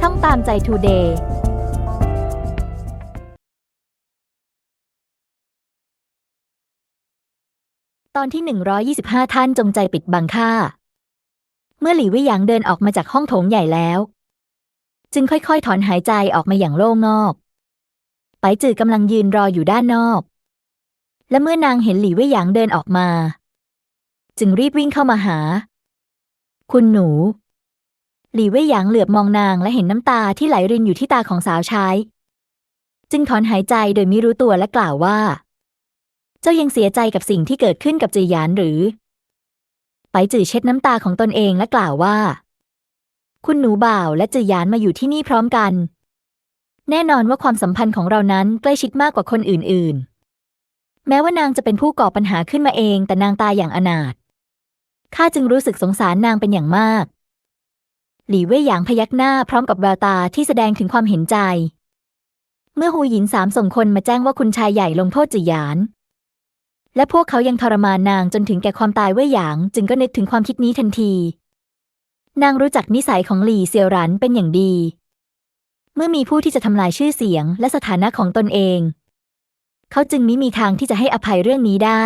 ช่องตามใจทูเดย์ตอนที่ 125 ท่านจงใจปิดบังค่าเมื่อหลี่ว่ยหยางเดินออกมาจากห้องโถงใหญ่แล้ว จึงค่อยๆ ถอนหายใจออกมาอย่างโล่งอก ไปจือกำลังยืนรออยู่ด้านนอก และเมื่อนางเห็นหลี่ว่ยหยางเดินออกมา จึงรีบวิ่งเข้ามาหา คุณหนู หลี่เว่ยหยางเหลือบมองนางและเห็นน้ำตาที่ไหลรินอยู่ที่ตาของสาวใช้ จึงถอนหายใจโดยไม่รู้ตัวและกล่าวว่า เจ้ายังเสียใจกับสิ่งที่เกิดขึ้นกับจือหยานหรือ ไปจือเช็ดน้ำตาของตนเองและกล่าวว่า คุณหนูบ่าวและจือหยานมาอยู่ที่นี่พร้อมกัน แน่นอนว่าความสัมพันธ์ของเรานั้นใกล้ชิดมากกว่าคนอื่น ๆแม้ว่านางจะเป็นผู้ก่อปัญหาขึ้นมาเอง แต่นางตายอย่างอนาถ ข้าจึงรู้สึกสงสารนางเป็นอย่างมาก หลี่เว่ยหยางพยักหน้าพร้อมกับแววตาที่แสดงถึงความเห็นใจ เมื่อฮูหยินสามส่งคนมาแจ้งว่าคุณชายใหญ่ลงโทษจือหยาน และพวกเขายังทรมานนางจนถึงแก่ความตายเว่ยหยางจึงก็นึกถึงความคิดนี้ทันที นางรู้จักนิสัยของหลี่เซียวหรันเป็นอย่างดี เมื่อมีผู้ที่จะทำลายชื่อเสียงและสถานะของตนเอง เขาจึงมิมีทางที่จะให้อภัยเรื่องนี้ได้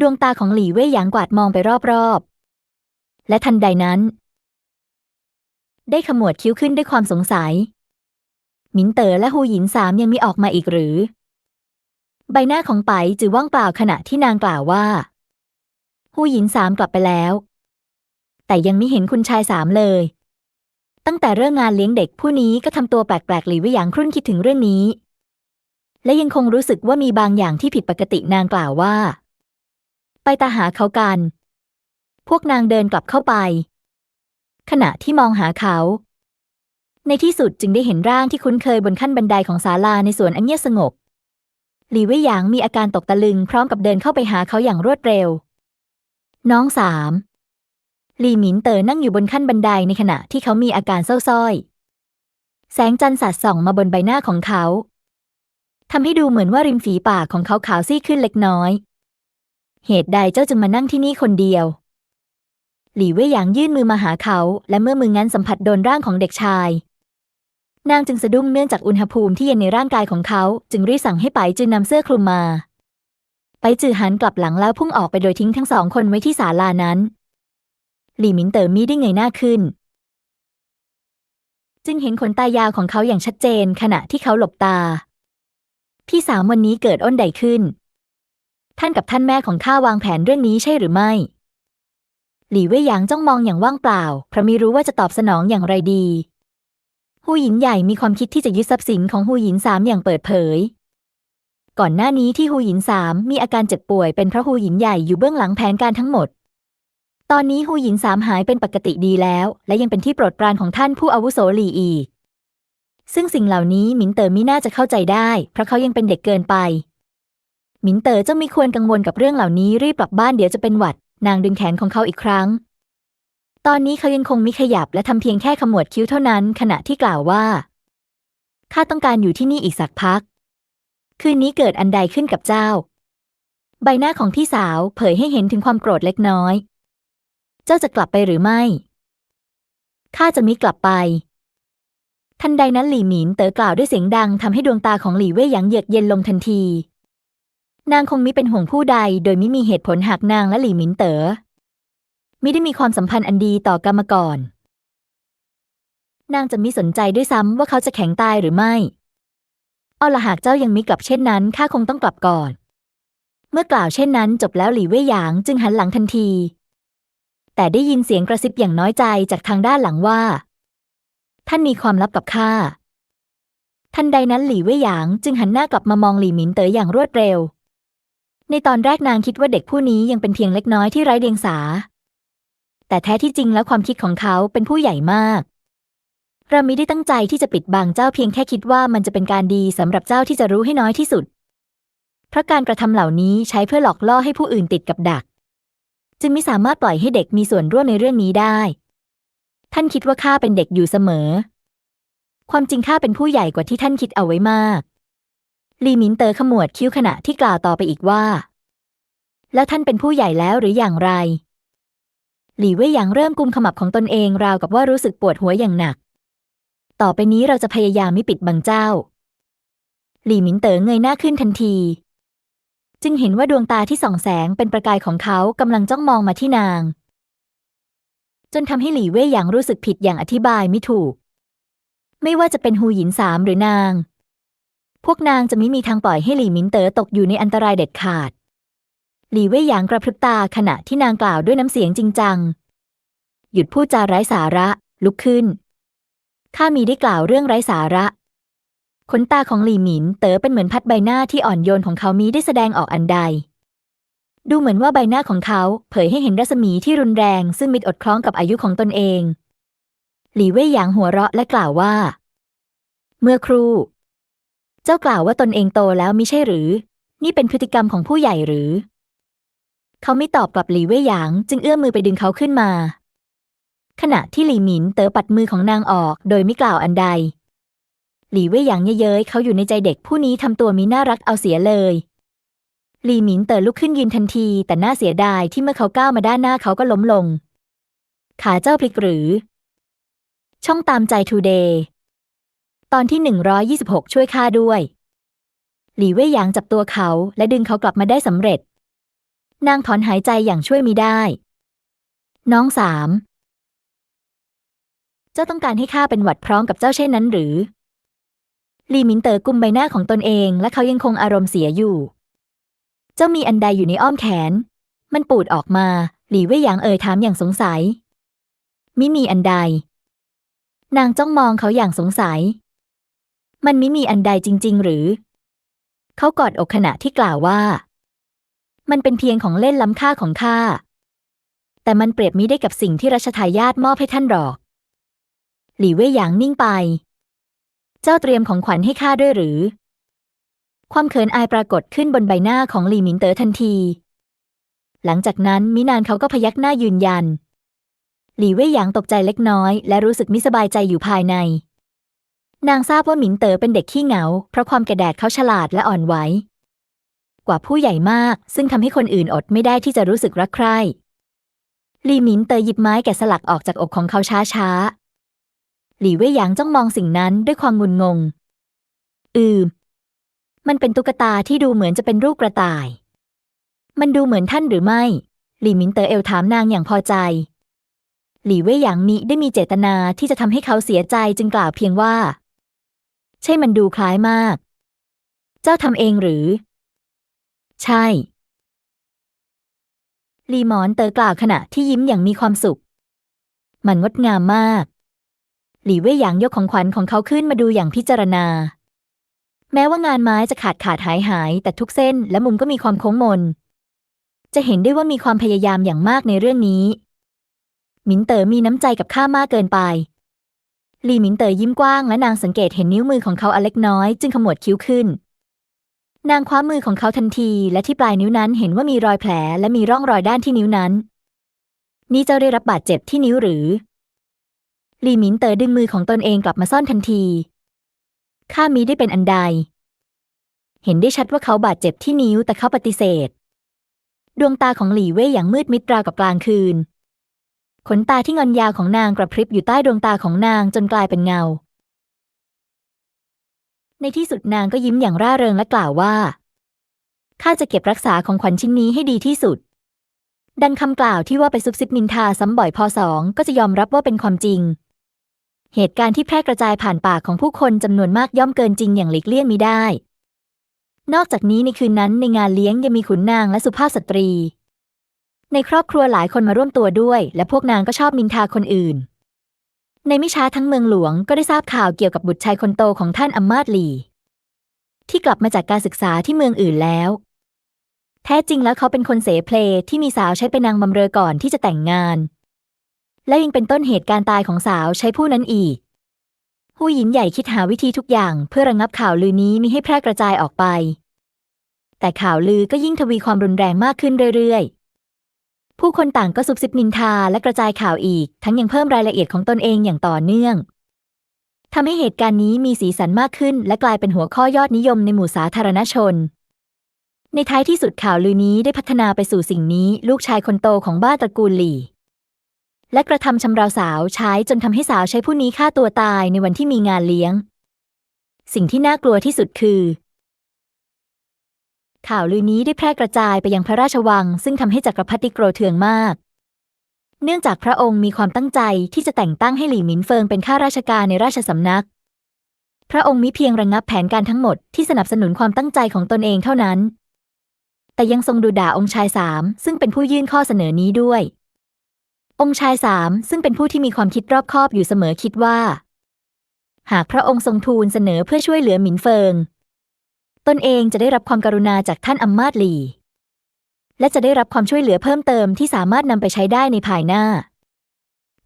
ดวงตาของหลี่เว่ยหยางกวาดมองไปรอบๆและทันใดนั้น ได้ขมวดคิ้วขึ้นด้วยความสงสัย หมินเต๋อและฮูหยินสามยังมีออกมาอีกหรือ ใบหน้าของไปจือว่างเปล่าขณะที่นางกล่าวว่า ฮูหยินสามกลับไปแล้ว แต่ยังไม่เห็นคุณชายสามเลย ตั้งแต่เรื่องงานเลี้ยงเด็กผู้นี้ก็ทำตัวแปลกๆหลีไว้อย่างครุ่นคิดถึงเรื่องนี้ และยังคงรู้สึกว่ามีบางอย่างที่ผิดปกตินางกล่าวว่า ไปตาหาเขากัน พวกนางเดินกลับเข้าไป ขณะที่มองหาเขา ในที่สุดจึงได้เห็นร่างที่คุ้นเคยบนขั้นบันไดของศาลาในสวนอันเงียบสงบหลีเว่ยหยางมีอาการตกตะลึงพร้อมกับเดินเข้าไปหาเขาอย่างรวดเร็ว น้องสามหลีหมินเต๋อนั่งอยู่บนขั้นบันไดในขณะที่เขามีอาการเศร้าส้อย แสงจันทร์สาดส่องมาบนใบหน้าของเขาทำให้ดูเหมือนว่าริมฝีปากของเขาขาวซีดขึ้นเล็กน้อย เหตุใดเจ้าจึงมานั่งที่นี่คนเดียว หลี่เว่ยหยางยื่นมือมาหาเขา และเมื่อมืองั้นสัมผัสโดนร่างของเด็กชาย นางจึงสะดุ้งเนื่องจากอุณหภูมิที่เย็นในร่างกายของเขา จึงรีบสั่งให้ไปจือนำเสื้อคลุมมา ไปจือหันกลับหลังแล้วพุ่งออกไปโดยทิ้งทั้งสองคนไว้ที่ศาลานั้น หลี่หมินเต๋อมีได้เงยหน้าขึ้น จึงเห็นขนตายาวของเขาอย่างชัดเจน ขณะที่เขาหลบตา พี่สามวันนี้เกิดอ้นใดขึ้น ท่านกับท่านแม่ของข้าวางแผนเรื่องนี้ใช่หรือไม่ หลี่เว่ยหยางจ้องมองอย่างว่างเปล่า เพราะไม่รู้ว่าจะตอบสนองอย่างไรดีฮูหยินใหญ่มีความคิดที่จะยึดทรัพย์สินของฮูหยินสามอย่างเปิดเผย ก่อนหน้านี้ที่ฮูหยินสามมีอาการเจ็บป่วยเป็นเพราะฮูหยินใหญ่อยู่เบื้องหลังแผนการทั้งหมด ตอนนี้ฮูหยินสามหายเป็นปกติดีแล้ว และยังเป็นที่โปรดปรานของท่านผู้อาวุโสหลี่อีก ซึ่งสิ่งเหล่านี้หมินเต๋อมิน่าจะเข้าใจได้ เพราะเขายังเป็นเด็กเกินไปหมินเต๋อเจ้าไม่ควรกังวลกับเรื่องเหล่านี้รีบกลับบ้านเดี๋ยวจะเป็นหวัด นางดึงแขนของเขาอีกครั้ง ตอนนี้เขายังคงมิขยับและทำเพียงแค่ขมวดคิ้วเท่านั้น ขณะที่กล่าวว่า ข้าต้องการอยู่ที่นี่อีกสักพัก คืนนี้เกิดอันใดขึ้นกับเจ้า ใบหน้าของพี่สาวเผยให้เห็นถึงความโกรธเล็กน้อย เจ้าจะกลับไปหรือไม่ ข้าจะมิกลับไปทันใดนั้นหลี่หมินเต๋อกล่าวด้วยเสียงดังทำให้ดวงตาของหลี่เว่ยหยางเยือกเย็นลงทันที นางคงมิเป็นห่วงผู้ใด โดยไม่มีเหตุผลหากนางและหลี่หมินเต๋อมิได้มีความสัมพันธ์อันดีต่อกันมาก่อน นางจะมิสนใจด้วยซ้ำว่าเขาจะแข็งตายหรือไม่เอาละหากเจ้ายังมิกลับเช่นนั้นข้าคงต้องกลับก่อน เมื่อกล่าวเช่นนั้นจบแล้วหลี่เว่ยหยางจึงหันหลังทันที แต่ได้ยินเสียงกระซิบอย่างน้อยใจจากทางด้านหลังว่า ท่านมีความลับกับข้าทันใดนั้นหลี่เว่ยหยางจึงหันหน้ากลับมามองหลี่หมินเต๋ออย่างรวดเร็ว ในตอนแรกนางคิดว่าเด็กผู้นี้ยังเป็นเพียงเล็กน้อยที่ไร้เดียงสา แต่แท้ที่จริงแล้วความคิดของเขาเป็นผู้ใหญ่มาก เราไม่ได้ตั้งใจที่จะปิดบังเจ้าเพียงแค่คิดว่ามันจะเป็นการดีสำหรับเจ้าที่จะรู้ให้น้อยที่สุด เพราะการกระทำเหล่านี้ใช้เพื่อหลอกล่อให้ผู้อื่นติดกับดัก จึงไม่สามารถปล่อยให้เด็กมีส่วนร่วมในเรื่องนี้ได้ ท่านคิดว่าข้าเป็นเด็กอยู่เสมอ ความจริงข้าเป็นผู้ใหญ่กว่าที่ท่านคิดเอาไว้มาก ลีหมินเตอขมวดคิ้วขณะที่กล่าวต่อไปอีกว่า แล้วท่านเป็นผู้ใหญ่แล้วหรืออย่างไร หลี่เว่ยหยางเริ่มกุมขมับของตนเองราวกับว่ารู้สึกปวดหัวอย่างหนัก ต่อไปนี้เราจะพยายามไม่ปิดบังเจ้า หลี่หมินเต๋อเงยหน้าขึ้นทันที จึงเห็นว่าดวงตาที่ส่องแสงเป็นประกายของเขากำลังจ้องมองมาที่นาง จนทำให้หลี่เว่ยหยางรู้สึกผิดอย่างอธิบายไม่ถูก ไม่ว่าจะเป็นฮูหยินสามหรือนาง พวกนางจะไม่มีทางปล่อยให้หลี่หมินเต๋อตกอยู่ในอันตรายเด็ดขาด หลี่เว่ยหยางกระพริบตาขณะที่นางกล่าวด้วยน้ำเสียงจริงจัง หยุดพูดจาไร้สาระ ลุกขึ้น ข้ามีได้กล่าวเรื่องไร้สาระ ขนตาของหลี่หมินเต๋อเป็นเหมือนพัดใบหน้าที่อ่อนโยนของเขามีได้แสดงออกอันใด ดูเหมือนว่าใบหน้าของเขาเผยให้เห็นรัศมีที่รุนแรง ซึ่งมิดอดคล้องกับอายุของตนเอง หลี่เว่ยหยางหัวเราะและกล่าวว่า เมื่อครู่ เจ้ากล่าวว่าตนเองโตแล้วมิใช่หรือ นี่เป็นพฤติกรรมของผู้ใหญ่หรือ เขาไม่ตอบกลับหลีเว่ยหยาง จึงเอื้อมมือไปดึงเขาขึ้นมา ขณะที่หลีหมินเต๋อปัดมือของนางออกโดยไม่กล่าวอันใด หลีเว่ยหยางเย้ยเขาอยู่ในใจเด็กผู้นี้ทำตัวมีน่ารักเอาเสียเลยหลีหมินเต๋อลุกขึ้นยืนทันที แต่น่าเสียดายที่เมื่อเขาก้าวมาด้านหน้าเขาก็ล้มลง ขาเจ้าพลิกหรือ ช่องตามใจทูเดย์ ตอนที่ 126 ช่วยข้าด้วย หลี่เว่ยหยางจับตัวเขาและดึงเขากลับมาได้สำเร็จ นางถอนหายใจอย่างช่วยมิได้ น้องสาม เจ้าต้องการให้ข้าเป็นหวัดพร้อมกับเจ้าเช่นนั้นหรือหลี่หมินเต๋อกุมใบหน้าของตนเอง และเขายังคงอารมณ์เสียอยู่ เจ้ามีอันใดอยู่ในอ้อมแขน มันปูดออกมา หลี่เว่ยหยางเอ่ยถามอย่างสงสัย มิมีอันใด นางจ้องมองเขาอย่างสงสัย มันมิมีอันใดจริง ๆ หรือ เขากอดอกขณะที่กล่าวว่า มันเป็นเพียงของเล่นล้ำค่าของข้า แต่มันเปรียบมิได้กับสิ่งที่รัชทายาทมอบให้ท่านหรอก หลี่เว่ยหยางนิ่งไป เจ้าเตรียมของขวัญให้ข้าด้วยหรือ ความเขินอายปรากฏขึ้นบนใบหน้าของหลี่หมินเต๋อทันที หลังจากนั้นมินานเขาก็พยักหน้ายืนยัน หลี่เว่ยหยางตกใจเล็กน้อย และรู้สึกม่สบายใจอยู่ภายใน นางทราบว่าหมิงเต๋อเป็นเด็กขี้เหงา เพราะความกระแดดเขาฉลาดและอ่อนไหว กว่าผู้ใหญ่มาก ซึ่งทำให้คนอื่นอดไม่ได้ที่จะรู้สึกรักใคร่หลีหมินเต๋อหยิบไม้แกะสลักออกจากอกของเขาช้าๆหลี่เว่ยหยางจ้องมองสิ่งนั้นด้วยความงุนงง อืม มันเป็นตุ๊กตาที่ดูเหมือนจะเป็นรูปกระต่าย มันดูเหมือนท่านหรือไม่ หลี่หมินเต๋อเอลถามนางอย่างพอใจ หลี่เว่ยหยางมิได้มีเจตนาที่จะทำให้เขาเสียใจจึงกล่าวเพียงว่า ใช่มันดูคล้ายมาก เจ้าทำเองหรือ ใช่ ลีมอนเตอกล่าวขณะที่ยิ้มอย่างมีความสุข มันงดงามมาก หลี่เว่ยหยางยกของขวัญของเขาขึ้นมาดูอย่างพิจารณา แม้ว่างานไม้จะขาดขาดหายหาย แต่ทุกเส้นและมุมก็มีความโค้งมน จะเห็นได้ว่ามีความพยายามอย่างมากในเรื่องนี้หมินเต๋อมีน้ำใจกับข้ามากเกินไป ลี่หมินเต๋อยิ้มกว้างและนางสังเกตเห็นนิ้วมือของเขาอเล็กน้อยจึงขมวดคิ้วขึ้น นางคว้ามือของเขาทันที และที่ปลายนิ้วนั้นเห็นว่ามีรอยแผลและมีร่องรอยด้านที่นิ้วนั้น นี่เจ้าได้รับบาดเจ็บที่นิ้วหรือหลี่หมินเต๋อดึงมือของตนเองกลับมาซ่อนทันทีข้ามีได้เป็นอันใด เห็นได้ชัดว่าเขาบาดเจ็บที่นิ้วแต่เขาปฏิเสธ ดวงตาของหลี่เว่ยอย่างมืดมิดราวกับกลางคืน ขนตาที่งอนยาวของนางกระพริบอยู่ใต้ดวงตาของนางจนกลายเป็นเงา ในที่สุดนางก็ยิ้มอย่างร่าเริงและกล่าวว่า ข้าจะเก็บรักษาของขวัญชิ้นนี้ให้ดีที่สุด ดังคำกล่าวที่ว่าไปซุบซิบนินทาซ้ำบ่อยพอสองก็จะยอมรับว่าเป็นความจริง เหตุการณ์ที่แพร่กระจายผ่านปากของผู้คนจำนวนมากย่อมเกินจริงอย่างหลีกเลี่ยงมิได้ นอกจากนี้ในคืนนั้นในงานเลี้ยงยังมีขุนนางและสุภาพสตรี ในครอบครัวหลายคนมาร่วมตัวด้วย และพวกนางก็ชอบนินทาคนอื่น ในไม่ช้าทั้งเมืองหลวงก็ได้ทราบข่าวเกี่ยวกับบุตรชายคนโตของท่านอัมมาดลี ที่กลับมาจากการศึกษาที่เมืองอื่นแล้ว แท้จริงแล้วเขาเป็นคนเสเพลที่มีสาวใช้เป็นนางบำเรอก่อนที่จะแต่งงาน และยังเป็นต้นเหตุการตายของสาวใช้ผู้นั้นอีกผู้หญิงใหญ่คิดหาวิธีทุกอย่าง เพื่อระงับข่าวลือนี้มิให้แพร่กระจายออกไป แต่ข่าวลือก็ยิ่งทวีความรุนแรงมากขึ้นเรื่อยๆ ผู้คนต่างก็ซุบซิบนินทาและกระจายข่าวอีก ทั้งยังเพิ่มรายละเอียดของตนเองอย่างต่อเนื่องทำให้เหตุการณ์นี้มีสีสันมากขึ้น และกลายเป็นหัวข้อยอดนิยมในหมู่สาธารณชน ในท้ายที่สุดข่าวลือนี้ได้พัฒนาไปสู่สิ่งนี้ ลูกชายคนโตของบ้านตระกูลหลี่ และกระทำชำเราสาวใช้จนทำให้สาวใช้ผู้นี้ฆ่าตัวตายในวันที่มีงานเลี้ยง สิ่งที่น่ากลัวที่สุดคือ ข่าวลือนี้ได้แพร่กระจายไปยังพระราชวัง ซึ่งทำให้จักรพรรดิโกรธเทืองมาก เนื่องจากพระองค์มีความตั้งใจที่จะแต่งตั้งให้หลี่หมินเฟิงเป็นข้าราชการในราชสำนัก พระองค์มิเพียงระงงับแผนการทั้งหมดที่สนับสนุนความตั้งใจของตนเองเท่านั้น แต่ยังทรงดูด่าองค์ชายสามซึ่งเป็นผู้ยื่นข้อเสนอนี้ด้วย องค์ชายสามซึ่งเป็นผู้ที่มีความคิดรอบคอบอยู่เสมอคิดว่า หากพระองค์ทรงทูลเสนอเพื่อช่วยเหลือหมินเฟิง ตนเองจะได้รับความกรุณาจากท่านอัมมาตหลี และจะได้รับความช่วยเหลือเพิ่มเติมที่สามารถนำไปใช้ได้ในภายหน้า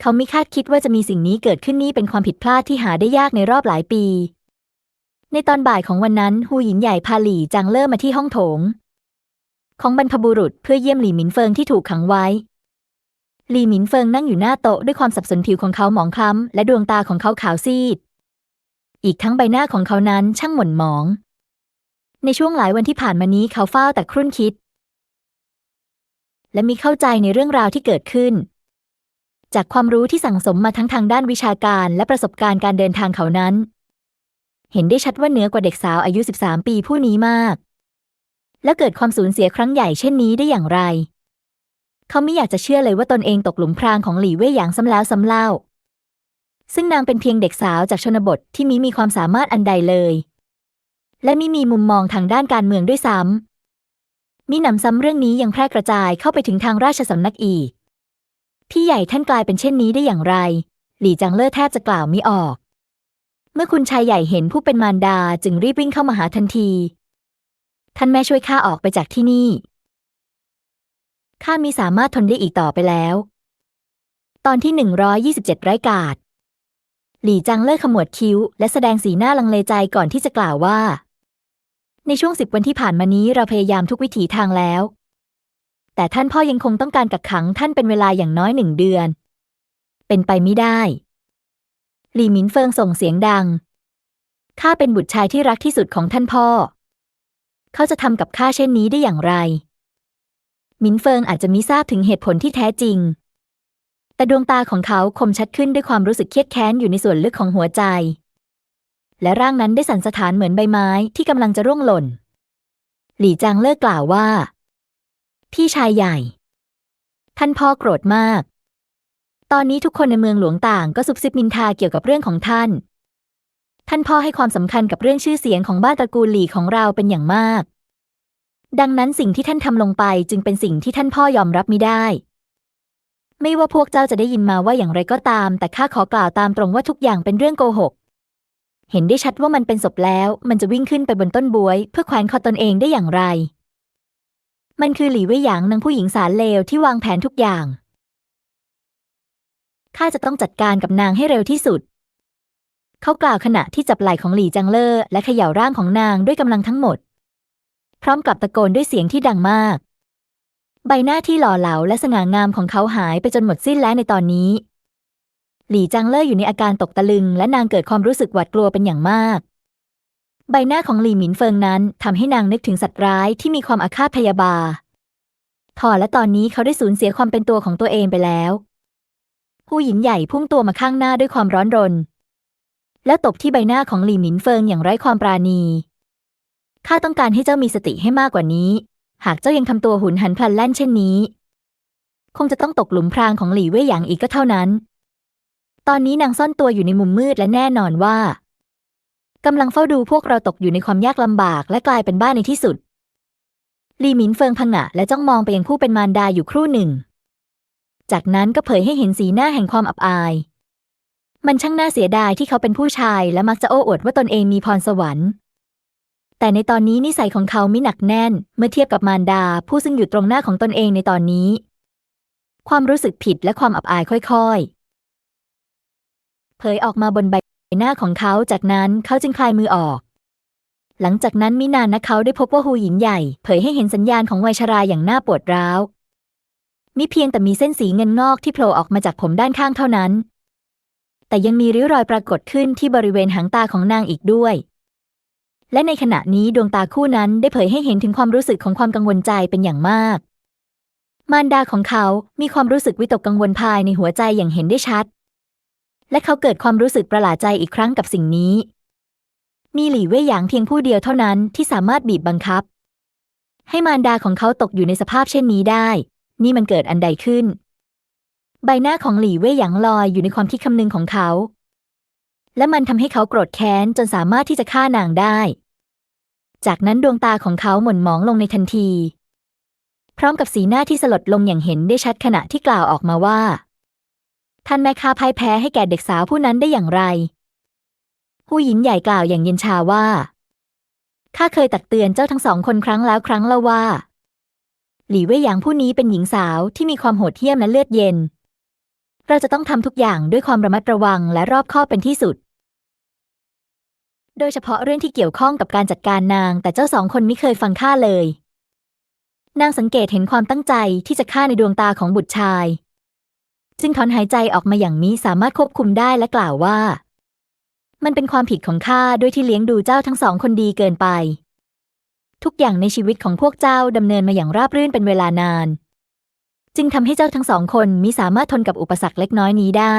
เขาไม่คาดคิดว่าจะมีสิ่งนี้เกิดขึ้นนี่เป็นความผิดพลาดที่หาได้ยากในรอบหลายปี ในตอนบ่ายของวันนั้นฮูหยินใหญ่พาหลี่จางเล่อมาที่ห้องโถง ของบรรพบุรุษเพื่อเยี่ยมหลี่หมินเฟิงที่ถูกขังไว้หลี่หมินเฟิงนั่งอยู่หน้าโต๊ะด้วยความสับสนผิวของเขาหมองคล้ำและดวงตาของเขาขาวซีด อีกทั้งใบหน้าของเขานั้นช่างหม่นหมอง ในช่วงหลายวันที่ผ่านมานี้เขาเฝ้าแต่ครุ่นคิด และมีเข้าใจในเรื่องราวที่เกิดขึ้น จากความรู้ที่สั่งสมมาทั้งทางด้านวิชาการและประสบการณ์การเดินทางเขานั้น เห็นได้ชัดว่าเหนือกว่าเด็กสาวอายุ 13 ปีผู้นี้มาก และเกิดความสูญเสียครั้งใหญ่เช่นนี้ได้อย่างไร เขาไม่อยากจะเชื่อเลยว่าตนเองตกหลุมพรางของหลี่เว่ยหยางซ้ำแล้วซ้ำเล่าซึ่งนางเป็นเพียงเด็กสาวจากชนบทที่มิมีความสามารถอันใดเลย และมิมีมุมมองทางด้านการเมืองด้วยซ้ำมิหนำซ้ำเรื่องนี้ยังแพร่กระจายเข้าไปถึงทางราชสำนักอีก พี่ใหญ่ท่านกลายเป็นเช่นนี้ได้อย่างไร หลี่จังเล่อแทบจะกล่าวมิออก เมื่อคุณชายใหญ่เห็นผู้เป็นมารดาจึงรีบวิ่งเข้ามาหาทันที ท่านแม่ช่วยข้าออกไปจากที่นี่ข้ามีสามารถทนได้อีกต่อไปแล้ว ตอนที่ 127 ไร้กาด หลี่จังเลิกขมวดคิ้ว และแสดงสีหน้าลังเลใจก่อนที่จะกล่าวว่า ในช่วงสิบวันที่ผ่านมานี้เราพยายามทุกวิถีทางแล้ว แต่ท่านพ่อยังคงต้องการกักขังท่านเป็นเวลาอย่างน้อยหนึ่งเดือน เป็นไปไม่ได้ หลีหมินเฟิงส่งเสียงดัง ข้าเป็นบุตรชายที่รักที่สุดของท่านพ่อ เขาจะทำกับข้าเช่นนี้ได้อย่างไร หมินเฟิงอาจจะมิทราบถึงเหตุผลที่แท้จริง แต่ดวงตาของเขาคมชัดขึ้นด้วยความรู้สึกเครียดแค้นอยู่ในส่วนลึกของหัวใจ และร่างนั้นได้สั่นสะท้านเหมือนใบไม้ที่กำลังจะร่วงหล่น หลี่จางเลิกกล่าวว่า พี่ชายใหญ่ ท่านพ่อโกรธมาก ตอนนี้ทุกคนในเมืองหลวงต่างก็ซุบซิบนินทาเกี่ยวกับเรื่องของท่าน ท่านพ่อให้ความสำคัญกับเรื่องชื่อเสียงของบ้านตระกูลหลี่ของเราเป็นอย่างมาก ดังนั้นสิ่งที่ท่านทำลงไปจึงเป็นสิ่งที่ท่านพ่อยอมรับไม่ได้ไม่ว่าพวกเจ้าจะได้ยินมาว่าอย่างไรก็ตาม แต่ข้าขอกล่าวตามตรงว่าทุกอย่างเป็นเรื่องโกหก เห็นได้ชัดว่ามันเป็นศพแล้ว มันจะวิ่งขึ้นไปบนต้นบวย เพื่อแขวนคอตนเองได้อย่างไร มันคือหลี่เว่ยหยางนางผู้หญิงสารเลวที่วางแผนทุกอย่าง ข้าจะต้องจัดการกับนางให้เร็วที่สุด เขากล่าวขณะที่จับไหล่ของหลี่จังเลอและเขย่าร่างของนางด้วยกำลังทั้งหมด พร้อมกับตะโกนด้วยเสียงที่ดังมาก ใบหน้าที่หล่อเหลาและสง่างามของเขาหายไปจนหมดสิ้นแล้วในตอนนี้ หลี่จังเล่ออยู่ในอาการตกตะลึง และนางเกิดความรู้สึกหวาดกลัวเป็นอย่างมาก ใบหน้าของหลี่หมินเฟิงนั้นทำให้นางนึกถึงสัตว์ร้ายที่มีความอาฆาตพยาบาทอและตอนนี้เขาได้สูญเสียความเป็นตัวของตัวเองไปแล้ว ผู้หญิงใหญ่พุ่งตัวมาข้างหน้าด้วยความร้อนรน แล้วตบที่ใบหน้าของหลี่หมินเฟิงอย่างไร้ความปราณีข้าต้องการให้เจ้ามีสติให้มากกว่านี้ หากเจ้ายังทำตัวหุนหันพลันแล่นเช่นนี้ คงจะต้องตกหลุมพรางของหลี่เว่ยหยางอีกก็เท่านั้น ตอนนี้นางซ่อนตัวอยู่ในมุมมืดและแน่นอนว่ากำลังเฝ้าดูพวกเราตกอยู่ในความยากลำบากและกลายเป็นบ้าในที่สุด ลีหมินเฟิงพังงะและจ้องมองไปยังผู้เป็นมารดาอยู่ครู่หนึ่ง จากนั้นก็เผยให้เห็นสีหน้าแห่งความอับอาย มันช่างน่าเสียดายที่เขาเป็นผู้ชายและมักจะโอ้อวดว่าตนเองมีพรสวรรค์ แต่ในตอนนี้นิสัยของเขาไม่หนักแน่น เมื่อเทียบกับมารดาผู้ซึ่งอยู่ตรงหน้าของตนเองในตอนนี้ ความรู้สึกผิดและความอับอายค่อยๆ เผยออกมาบนใบหน้าของเขาจากนั้นเขาจึงคลายมือออก หลังจากนั้นมินานนะเขาได้พบว่าฮูหยินใหญ่ เผยให้เห็นสัญญาณของวัยชราอย่างน่าปวดร้าวมิเพียงแต่มีเส้นสีเงินงอกที่โผล่ออกมาจากผมด้านข้างเท่านั้น แต่ยังมีริ้วรอยปรากฏขึ้นที่บริเวณหางตาของนางอีกด้วย และในขณะนี้ดวงตาคู่นั้นได้เผยให้เห็นถึงความรู้สึกของความกังวลใจเป็นอย่างมาก มารดาของเขามีความรู้สึกวิตกกังวลภายในหัวใจอย่างเห็นได้ชัด และเขาเกิดความรู้สึกประหลาดใจอีกครั้งกับสิ่งนี้ มีหลี่เว่ยหยางเพียงผู้เดียวเท่านั้นที่สามารถบีบบังคับ ให้มารดาของเขาตกอยู่ในสภาพเช่นนี้ได้ นี่มันเกิดอันใดขึ้น ใบหน้าของหลี่เว่ยหยางลอยอยู่ในความคิดคำนึงของเขา และมันทำให้เขาโกรธแค้นจนสามารถที่จะฆ่านางได้ จากนั้นดวงตาของเขาหม่นหมองลงในทันที พร้อมกับสีหน้าที่สลดลงอย่างเห็นได้ชัดขณะที่กล่าวออกมาว่า ท่านแม่ค้าพ่ายแพ้ให้แก่เด็กสาวผู้นั้นได้อย่างไรผู้หญิงใหญ่กล่าวอย่างเย็นชาว่าข้าเคยตักเตือนเจ้าทั้งสองคนครั้งแล้วครั้งเล่าว่า หลี่เว่ยหยางผู้นี้เป็นหญิงสาวที่มีความโหดเหี้ยมและเลือดเย็น เราจะต้องทำทุกอย่างด้วยความระมัดระวังและรอบคอบเป็นที่สุด โดยเฉพาะเรื่องที่เกี่ยวข้องกับการจัดการนาง แต่เจ้าสองคนไม่เคยฟังข้าเลย นางสังเกตเห็นความตั้งใจที่จะฆ่าในดวงตาของบุตรชาย จึงถอนหายใจออกมาอย่างนี้สามารถควบคุมได้และกล่าวว่า มันเป็นความผิดของข้าด้วยที่เลี้ยงดูเจ้าทั้งสองคนดีเกินไป ทุกอย่างในชีวิตของพวกเจ้าดำเนินมาอย่างราบรื่นเป็นเวลานาน จึงทำให้เจ้าทั้งสองคนมิสามารถทนกับอุปสรรคเล็กน้อยนี้ได้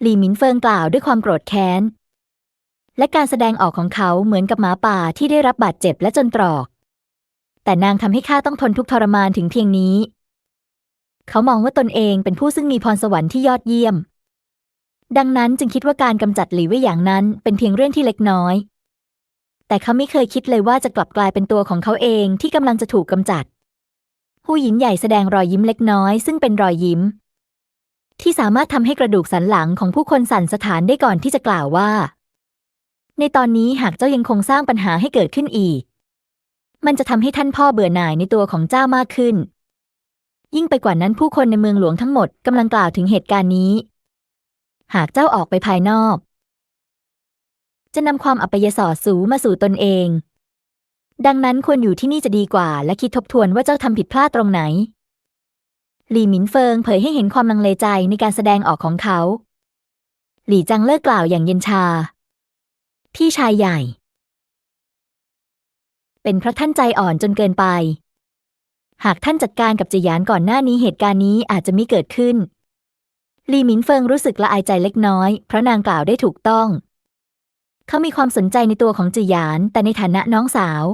หลีหมินเฟิงกล่าวด้วยความโกรธแค้น และการแสดงออกของเขาเหมือนกับหมาป่าที่ได้รับบาดเจ็บและจนตรอก แต่นางทำให้ข้าต้องทนทุกทรมานถึงเพียงนี้ เขามองว่าตนเองเป็นผู้ซึ่งมีพรสวรรค์ที่ยอดเยี่ยม ดังนั้นจึงคิดว่าการกำจัดหลี่เว่ยหยางนั้นเป็นเพียงเรื่องที่เล็กน้อย แต่เขาไม่เคยคิดเลยว่าจะกลับกลายเป็นตัวของเขาเองที่กำลังจะถูกกำจัด ผู้หญิงใหญ่แสดงรอยยิ้มเล็กน้อยซึ่งเป็นรอยยิ้ม ที่สามารถทำให้กระดูกสันหลังของผู้คนสั่นสะท้านได้ก่อนที่จะกล่าวว่า ในตอนนี้หากเจ้ายังคงสร้างปัญหาให้เกิดขึ้นอีก มันจะทำให้ท่านพ่อเบื่อหน่ายในตัวของเจ้ามากขึ้น ยิ่งไปกว่านั้นผู้คนในเมืองหลวงทั้งหมดกำลังกล่าวถึงเหตุการณ์นี้ หากเจ้าออกไปภายนอก จะนำความอัปยศสูมาสู่ตนเอง ดังนั้นควรอยู่ที่นี่จะดีกว่า และคิดทบทวนว่าเจ้าทำผิดพลาดตรงไหนหลี่หมินเฟิงเผยให้เห็นความลังเลใจในการแสดงออกของเขา หลี่จังเลิกกล่าวอย่างเย็นชา พี่ชายใหญ่ เป็นเพราะท่านใจอ่อนจนเกินไป หากท่านจัดการกับจีหยานก่อนหน้านี้เหตุการณ์นี้อาจจะไม่เกิดขึ้น ลีหมินเฟิงรู้สึกละอายใจเล็กน้อย เพราะนางกล่าวได้ถูกต้อง เขามีความสนใจในตัวของจีหยาน แต่ในฐานะน้องสาว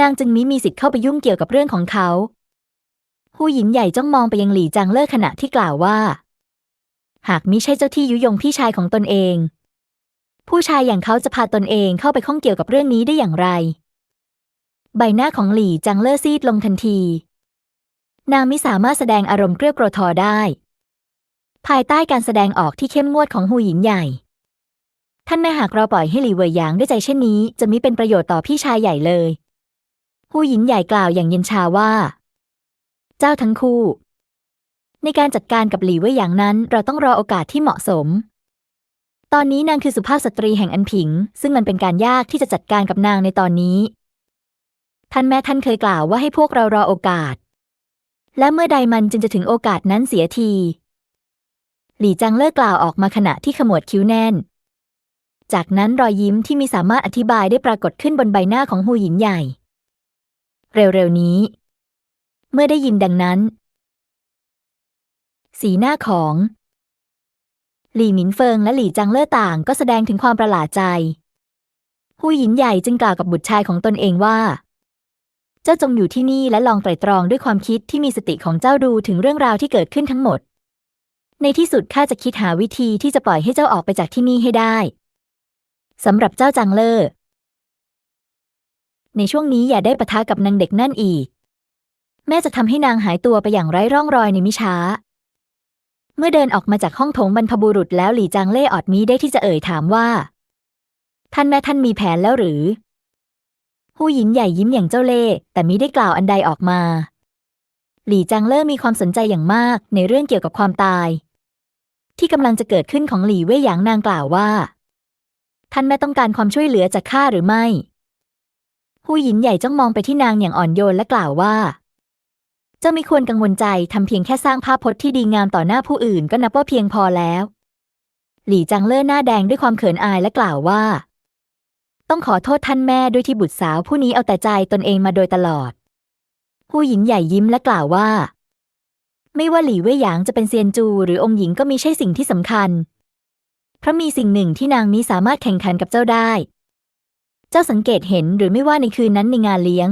นางจึงมิมีสิทธิ์เข้าไปยุ่งเกี่ยวกับเรื่องของเขาผู้หญิงใหญ่จ้องมองไปยังหลี่จางเลิกขณะที่กล่าวว่า หากมิใช่เจ้าที่ยุยงพี่ชายของตนเอง ผู้ชายอย่างเขาจะพาตนเองเข้าไปข้องเกี่ยวกับเรื่องนี้ได้อย่างไร ใบหน้าของหลี่จางเล่อซีดลงทันที นางไม่สามารถแสดงอารมณ์เกรี้ยวกรทอได้ ภายใต้การแสดงออกที่เข้มงวดของหูหญิงใหญ่ ท่านแม่หากเราปล่อยให้หลี่เวยหยางด้วยใจเช่นนี้ จะมิเป็นประโยชน์ต่อพี่ชายใหญ่เลยหูหญิงใหญ่กล่าวอย่างเย็นชาว่า เจ้าทั้งคู่ ในการจัดการกับหลี่เวยหยางนั้น เราต้องรอโอกาสที่เหมาะสมตอนนี้นางคือสุภาพสตรีแห่งอันผิง ซึ่งมันเป็นการยากที่จะจัดการกับนางในตอนนี้ ท่านแม่ท่านเคยกล่าวว่าให้พวกเรารอโอกาส และเมื่อใดมันจึงจะถึงโอกาสนั้นเสียที หลี่จังเลิกกล่าวออกมาขณะที่ขมวดคิ้วแน่น จากนั้นรอยยิ้มที่มีสามารถอธิบายได้ปรากฏขึ้นบนใบหน้าของหูหญิงใหญ่ เร็วๆนี้ เมื่อได้ยินดังนั้น สีหน้าของ หลี่หมินเฟิงและหลี่จังเล่อต่างก็แสดงถึงความประหลาดใจหูหญินใหญ่จึงกล่าวกับบุตรชายของตนเองว่า จ้าจงอยู่ที่นี่และลองไตร่ตรองด้วยความคิดที่มีสติของเจ้าดูถึงเรื่องราวที่เกิดขึ้นทั้งหมด ในที่สุดข้าจะคิดหาวิธีที่จะปล่อยให้เจ้าออกไปจากที่นี่ให้ได้สำหรับเจ้าจังเล่อในช่วงนี้อย่าได้ปะทะกับนางเด็กนั่นอีก แม่จะทำให้นางหายตัวไปอย่างไร้ร่องรอยในมิช้า เมื่อเดินออกมาจากห้องโถงบรรพบุรุษแล้วหลี่จางเล่ออดมีได้ที่จะเอ่ยถามว่า ท่านแม่ท่านมีแผนแล้วหรือ หู้หญินใหญ่ยิ้มอย่างเจ้าเล่ห์แต่มิได้กล่าวอันใดออกมา หลี่จางเล่อมีความสนใจอย่างมากในเรื่องเกี่ยวกับความตาย ที่กำลังจะเกิดขึ้นของหลี่เว่ยหยางนางกล่าวว่า ท่านแม่ต้องการความช่วยเหลือจากข้าหรือไม่หู้หญินใหญ่จ้องมองไปที่นางอย่างอ่อนโยนและกล่าวว่า เจ้าไม่ควรกังวลใจทำเพียงแค่สร้างภาพพจน์ที่ดีงามต่อหน้าผู้อื่นก็นับว่าเพียงพอแล้ว หลี่จังเล่อหน้าแดงด้วยความเขินอายและกล่าวว่า ต้องขอโทษท่านแม่ด้วยที่บุตรสาวผู้นี้เอาแต่ใจตนเองมาโดยตลอดหูหยินใหญ่ยิ้มและกล่าวว่า ไม่ว่าหลี่เว่ยหยางจะเป็นเซียนจู หรือองค์หญิงก็มีใช่สิ่งที่สำคัญ เพราะมีสิ่งหนึ่งที่นางนี้สามารถแข่งขันกับเจ้าได้ เจ้าสังเกตเห็นหรือไม่ว่าในคืนนั้นในงานเลี้ยง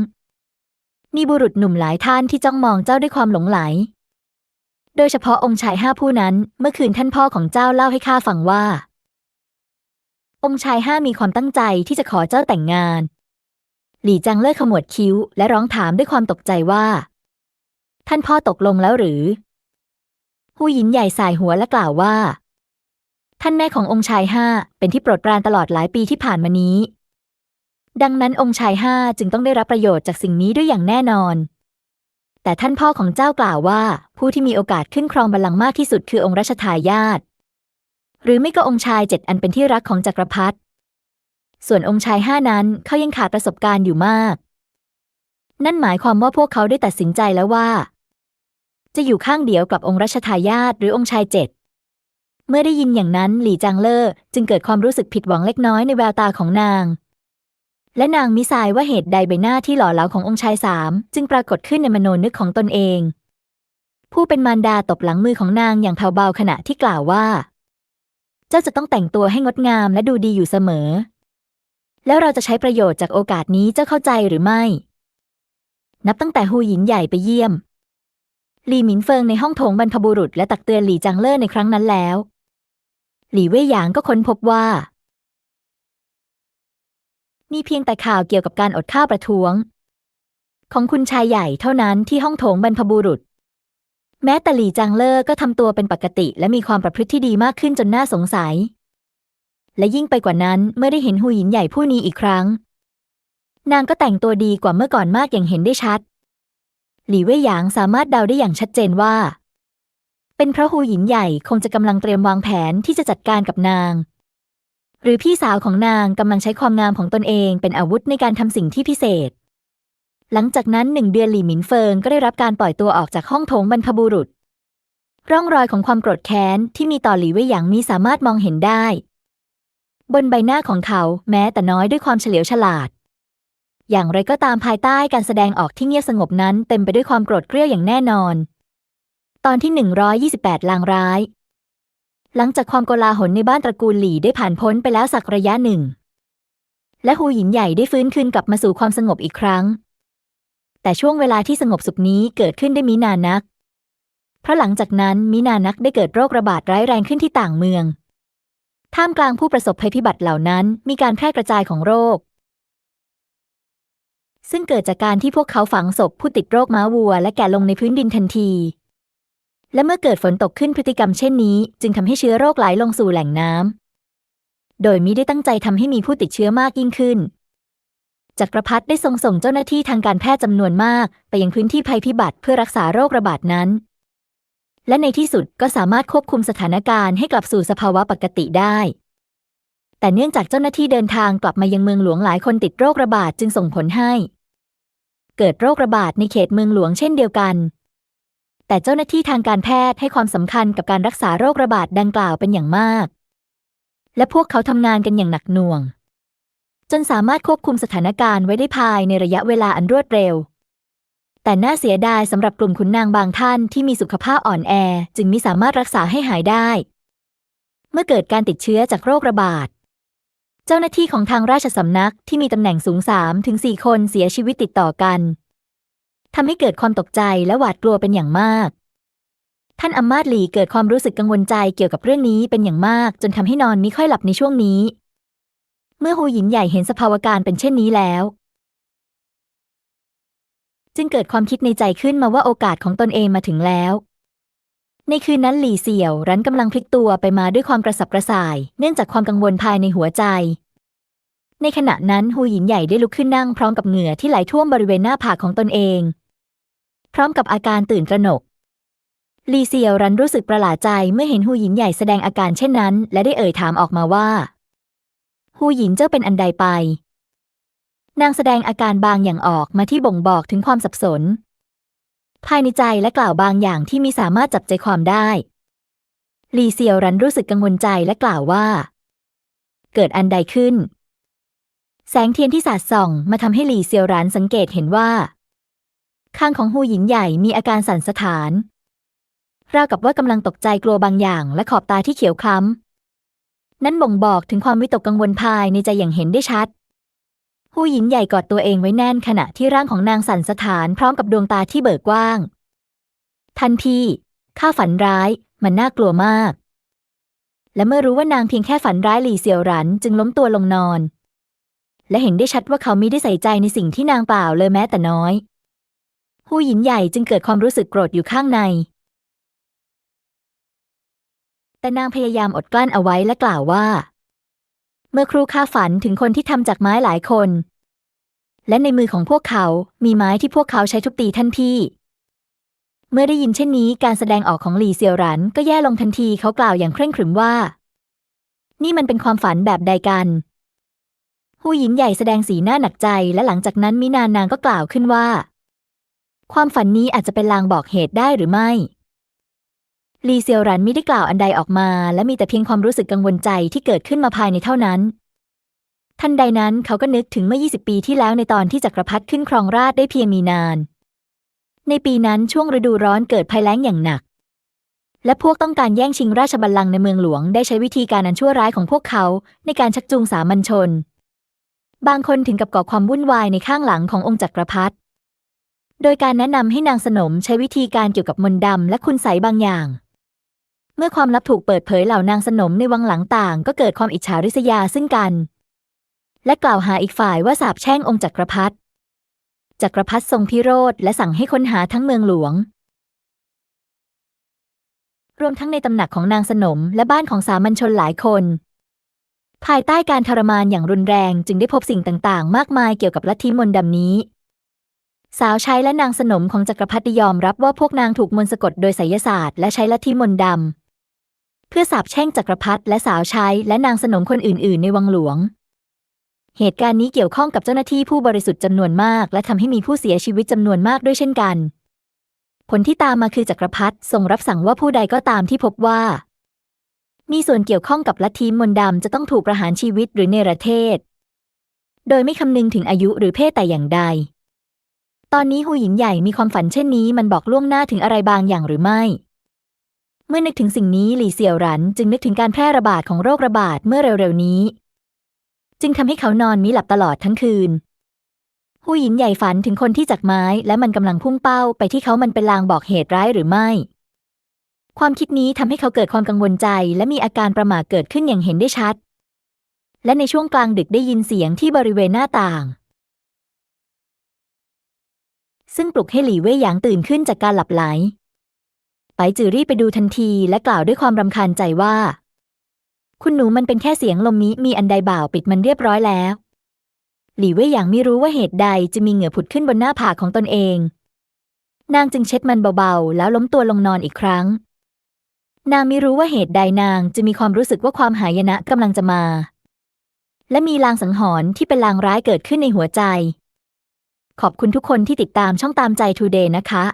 มีบุรุษหนุ่มหลายท่านที่จ้องมองเจ้าด้วยความหลงไหล โดยเฉพาะองค์ชายห้าผู้นั้น เมื่อคืนท่านพ่อของเจ้าเล่าให้ข้าฟังว่า องค์ชายห้ามีความตั้งใจที่จะขอเจ้าแต่งงาน หลี่จังเลิกขมวดคิ้ว และร้องถามด้วยความตกใจว่า ท่านพ่อตกลงแล้วหรือ หูหยินใหญ่สายหัวและกล่าวว่า ท่านแม่ขององค์ชายห้าเป็นที่โปรดปรานตลอดหลายปีที่ผ่านมานี้ ดังนั้นองค์ชายห้าจึงต้องได้รับประโยชน์จากสิ่งนี้ด้วยอย่างแน่นอนแต่ท่านพ่อของเจ้ากล่าวว่า ผู้ที่มีโอกาสขึ้นครองบัลลังก์มากที่สุดคือองค์รัชทายาท หรือไม่ก็องค์ชายเจ็ดอันเป็นที่รักของจักรพรรดิส่วนองค์ชายห้านั้นเขายังขาดประสบการณ์อยู่มาก นั่นหมายความว่าพวกเขาได้ตัดสินใจแล้วว่า จะอยู่ข้างเดียวกับองค์รัชทายาทหรือองค์ชายเจ็ดเมื่อได้ยินอย่างนั้นหลี่จางเล่อจึงเกิดความรู้สึกผิดหวังเล็กน้อยในแววตาของนาง และนางมิสายว่าเหตุใดใบหน้าที่หล่อเหลาขององค์ชายสามจึงปรากฏขึ้นในมโนนึกของตนเอง ผู้เป็นมารดาตบหลังมือของนางอย่างแผ่วเบาขณะที่กล่าวว่า เจ้าจะต้องแต่งตัวให้งดงามและดูดีอยู่เสมอ แล้วเราจะใช้ประโยชน์จากโอกาสนี้เจ้าเข้าใจหรือไม่ นับตั้งแต่ฮูหยินใหญ่ไปเยี่ยม หลี่หมินเฟิงในห้องโถงบรรพบุรุษและตักเตือนหลี่จางเล่อในครั้งนั้นแล้ว หลี่เว่ยหยางก็ค้นพบว่า มีเพียงแต่ข่าวเกี่ยวกับการอดข้าวประท้วง ของคุณชายใหญ่เท่านั้นที่ห้องโถงบรรพบุรุษ แม้แต่หลี่จางเล่อก็ทำตัวเป็นปกติ และมีความประพฤติที่ดีมากขึ้นจนน่าสงสัย และยิ่งไปกว่านั้นเมื่อได้เห็นหูหยินใหญ่ผู้นี้อีกครั้ง นางก็แต่งตัวดีกว่าเมื่อก่อนมากอย่างเห็นได้ชัด หลี่เว่ยหยางสามารถเดาได้อย่างชัดเจนว่า เป็นเพราะหูหยินใหญ่คงจะกำลังเตรียมวางแผนที่จะจัดการกับนาง หรือพี่สาวของนางกำลังใช้ความงามของตนเองเป็นอาวุธในการทำสิ่งที่พิเศษ หลังจากนั้นหนึ่งเดือนหลี่หมินเฟิงก็ได้รับการปล่อยตัวออกจากห้องโถงบรรพบุรุษ ร่องรอยของความโกรธแค้นที่มีต่อหลี่เว่ยหยางมีสามารถมองเห็นได้ บนใบหน้าของเขาแม้แต่น้อยด้วยความเฉลียวฉลาด อย่างไรก็ตามภายใต้การแสดงออกที่เงียบสงบนั้นเต็มไปด้วยความโกรธเกรี้ยวอย่างแน่นอน ตอนที่ 128 ลางร้าย หลังจากความโกลาหลในบ้านตระกูลหลี่ได้ผ่านพ้นไปแล้วสักระยะหนึ่ง และหูหยินใหญ่ได้ฟื้นคืนกลับมาสู่ความสงบอีกครั้ง แต่ช่วงเวลาที่สงบสุขนี้เกิดขึ้นได้มินานนัก เพราะหลังจากนั้นมินานักได้เกิดโรคระบาดร้ายแรงขึ้นที่ต่างเมือง ท่ามกลางผู้ประสบภัยพิบัติเหล่านั้นมีการแพร่กระจายของโรค ซึ่งเกิดจากการที่พวกเขาฝังศพผู้ติดโรคม้าวัว และแกะลงในพื้นดินทันที และเมื่อเกิดฝนตกขึ้นพฤติกรรมเช่นนี้ จึงทำให้เชื้อโรคไหลลงสู่แหล่งน้ำโดยมิได้ตั้งใจทำให้มีผู้ติดเชื้อมากยิ่งขึ้น จักรพรรดิได้ทรงส่งเจ้าหน้าที่ทางการแพทย์จำนวนมาก ไปยังพื้นที่ภัยพิบัติเพื่อรักษาโรคระบาดนั้น และในที่สุดก็สามารถควบคุมสถานการณ์ให้กลับสู่สภาวะปกติได้ แต่เนื่องจากเจ้าหน้าที่เดินทางกลับมายังเมืองหลวงหลายคนติดโรคระบาดจึงส่งผลให้ เกิดโรคระบาดในเขตเมืองหลวงเช่นเดียวกัน แต่เจ้าหน้าที่ทางการแพทย์ให้ความสำคัญกับการรักษาโรคระบาดดังกล่าวเป็นอย่างมาก และพวกเขาทำงานกันอย่างหนักหน่วง จนสามารถควบคุมสถานการณ์ไว้ได้ภายในระยะเวลาอันรวดเร็ว แต่น่าเสียดายสำหรับกลุ่มขุนนางบางท่านที่มีสุขภาพอ่อนแอจึงมิสามารถรักษาให้หายได้ เมื่อเกิดการติดเชื้อจากโรคระบาด เจ้าหน้าที่ของทางราชสำนักที่มีตำแหน่งสูง3ถึง4คนเสียชีวิตติดต่อกันทำให้เกิดความตกใจและหวาดกลัวเป็นอย่างมาก ท่านอัมมาตหลีเกิดความรู้สึกกังวลใจเกี่ยวกับเรื่องนี้เป็นอย่างมาก จนทำให้นอนไมิค่อยหลับในช่วงนี้ เมื่อฮูหยินใหญ่เห็นสภาวะการเป็นเช่นนี้แล้ว จึงเกิดความคิดในใจขึ้นมาว่าโอกาสของตนเองมาถึงแล้ว ในคืนนั้นหลี่เสี่ยวรั้นกำลังพลิกตัวไปมาด้วยความกระสับกระส่าย เนื่องจากความกังวลภายในหัวใจ ในขณะนั้นฮูหยินใหญ่ได้ลุกขึ้นนั่งพร้อมกับเหงื่อที่ไหลท่วมบริเวณหน้าผากของตนเอง พร้อมกับอาการตื่นตระหนกลีเซียวรันรู้สึกประหลาดใจเมื่อเห็นฮูหยินใหญ่แสดงอาการเช่นนั้น และได้เอ่ยถามออกมาว่า ฮูหยินเจ้าเป็นอันใดไป นางแสดงอาการบางอย่างออกมาที่บ่งบอกถึงความสับสน ภายในใจและกล่าวบางอย่างที่มีสามารถจับใจความได้ลีเซียวรันรู้สึกกังวลใจและกล่าวว่า เกิดอันใดขึ้น แสงเทียนที่สาดส่องมาทำให้หลีเซียวรันสังเกตเห็นว่าข้างของหูหยินใหญ่มีอาการสั่นสะท้านราวกับว่ากำลังตกใจกลัวบางอย่างและขอบตาที่เขียวคล้ำ นั่นบ่งบอกถึงความวิตกกังวลภายในใจอย่างเห็นได้ชัดหูหยินใหญ่กอดตัวเองไว้แน่นขณะที่ร่างของนางสั่นสะท้านพร้อมกับดวงตาที่เบิกกว้าง ทันทีข้าฝันร้ายมันน่ากลัวมาก และเมื่อรู้ว่านางเพียงแค่ฝันร้ายหลี่เสี่ยวหรันจึงล้มตัวลงนอน และเห็นได้ชัดว่าเขาไม่ได้ใส่ใจในสิ่งที่นางเปล่าเลยแม้แต่น้อยหูหยินใหญ่จึงเกิดความรู้สึกโกรธอยู่ข้างใน แต่นางพยายามอดกลั้นเอาไว้และกล่าวว่า เมื่อครูข้าฝันถึงคนที่ทำจากไม้หลายคน และในมือของพวกเขามีไม้ที่พวกเขาใช้ทุบตีท่านพี่ เมื่อได้ยินเช่นนี้การแสดงออกของหลี่เซียวหรันก็แย่ลงทันทีเขากล่าวอย่างเคร่งขรึมว่า นี่มันเป็นความฝันแบบใดกันหูหยินใหญ่แสดงสีหน้าหนักใจและหลังจากนั้นมินานนางก็กล่าวขึ้นว่า ความฝันนี้อาจจะเป็นลางบอกเหตุได้หรือไม่ ลีเซียวรันไม่ได้กล่าวอันใดออกมา และมีแต่เพียงความรู้สึกกังวลใจที่เกิดขึ้นมาภายในเท่านั้น ทันใดนั้นเขาก็นึกถึงเมื่อ 20 ปีที่แล้วในตอนที่จักรพรรดิขึ้นครองราชได้เพียงมีนาน ในปีนั้นช่วงฤดูร้อนเกิดภัยแล้งอย่างหนัก และพวกต้องการแย่งชิงราชบัลลังก์ในเมืองหลวงได้ใช้วิธีการอันชั่วร้ายของพวกเขาในการชักจูงสามัญชน บางคนถึงกับก่อความวุ่นวายในข้างหลังขององค์จักรพรรดิโดยการแนะนำให้นางสนมใช้วิธีการเกี่ยวกับมนต์ดำและคุณไสยบางอย่าง เมื่อความลับถูกเปิดเผยเหล่านางสนมในวังหลังต่างก็เกิดความอิจฉาริษยาซึ่งกัน และกล่าวหาอีกฝ่ายว่าสาบแช่งองค์จักรพรรดิจักรพรรดิทรงพิโรธและสั่งให้ค้นหาทั้งเมืองหลวง รวมทั้งในตำหนักของนางสนมและบ้านของสามัญชนหลายคน ภายใต้การทรมานอย่างรุนแรงจึงได้พบสิ่งต่างๆ มากมายเกี่ยวกับลัทธิมนต์ดำนี้ สาวใช้และนางสนมของจักรพรรดิยอมรับว่าพวกนางถูกมนต์สะกดโดยไสยศาสตร์และใช้ลัทธิมนต์ดำ เพื่อสาบแช่งจักรพรรดิและสาวใช้และนางสนมคนอื่น ๆ ในวังหลวง เหตุการณ์นี้เกี่ยวข้องกับเจ้าหน้าที่ผู้บริสุทธิ์จำนวนมาก และทำให้มีผู้เสียชีวิตจำนวนมากด้วยเช่นกัน ผลที่ตามมาคือจักรพรรดิทรงรับสั่งว่าผู้ใดก็ตามที่พบว่า มีส่วนเกี่ยวข้องกับลัทธิมนต์ดำจะต้องถูกประหารชีวิตหรือเนรเทศ โดยไม่คำนึงถึงอายุหรือเพศแต่อย่างใด ตอนนี้หูหญิงใหญ่มีความฝันเช่นนี้มันบอกล่วงหน้าถึงอะไรบางอย่างหรือไม่ เมื่อนึกถึงสิ่งนี้หลี่เสี่ยวหรันจึงนึกถึงการแพร่ระบาดของโรคระบาดเมื่อเร็วๆนี้ จึงทำให้เขานอนมิหลับตลอดทั้งคืนหูหญินใหญ่ฝันถึงคนที่จักไม้ และมันกำลังพุ่งเป้าไปที่เขามันเป็นลางบอกเหตุร้ายหรือไม่ ความคิดนี้ทำให้เขาเกิดความกังวลใจ และมีอาการประหม่าเกิดขึ้นอย่างเห็นได้ชัด และในช่วงกลางดึกได้ยินเสียงที่บริเวณหน้าต่าง ซึ่งปลุกให้หลี่เว่ยหยางตื่นขึ้นจากการหลับไหล ไปจือรีบไปดูทันทีและกล่าวด้วยความรำคาญใจว่า คุณหนูมันเป็นแค่เสียงลมนี้มีอันใดบ่าวปิดมันเรียบร้อยแล้ว หลี่เว่ยหยางไม่รู้ว่าเหตุใดจะมีเหงื่อผุดขึ้นบนหน้าผากของตนเอง นางจึงเช็ดมันเบาๆ แล้วล้มตัวลงนอนอีกครั้ง นางไม่รู้ว่าเหตุใดนางจะมีความรู้สึกว่าความหายนะกำลังจะมา และมีลางสังหรณ์ที่เป็นลางร้ายเกิดขึ้นในหัวใจ ขอบคุณทุกคนที่ติดตามช่องตามใจ Today นะคะ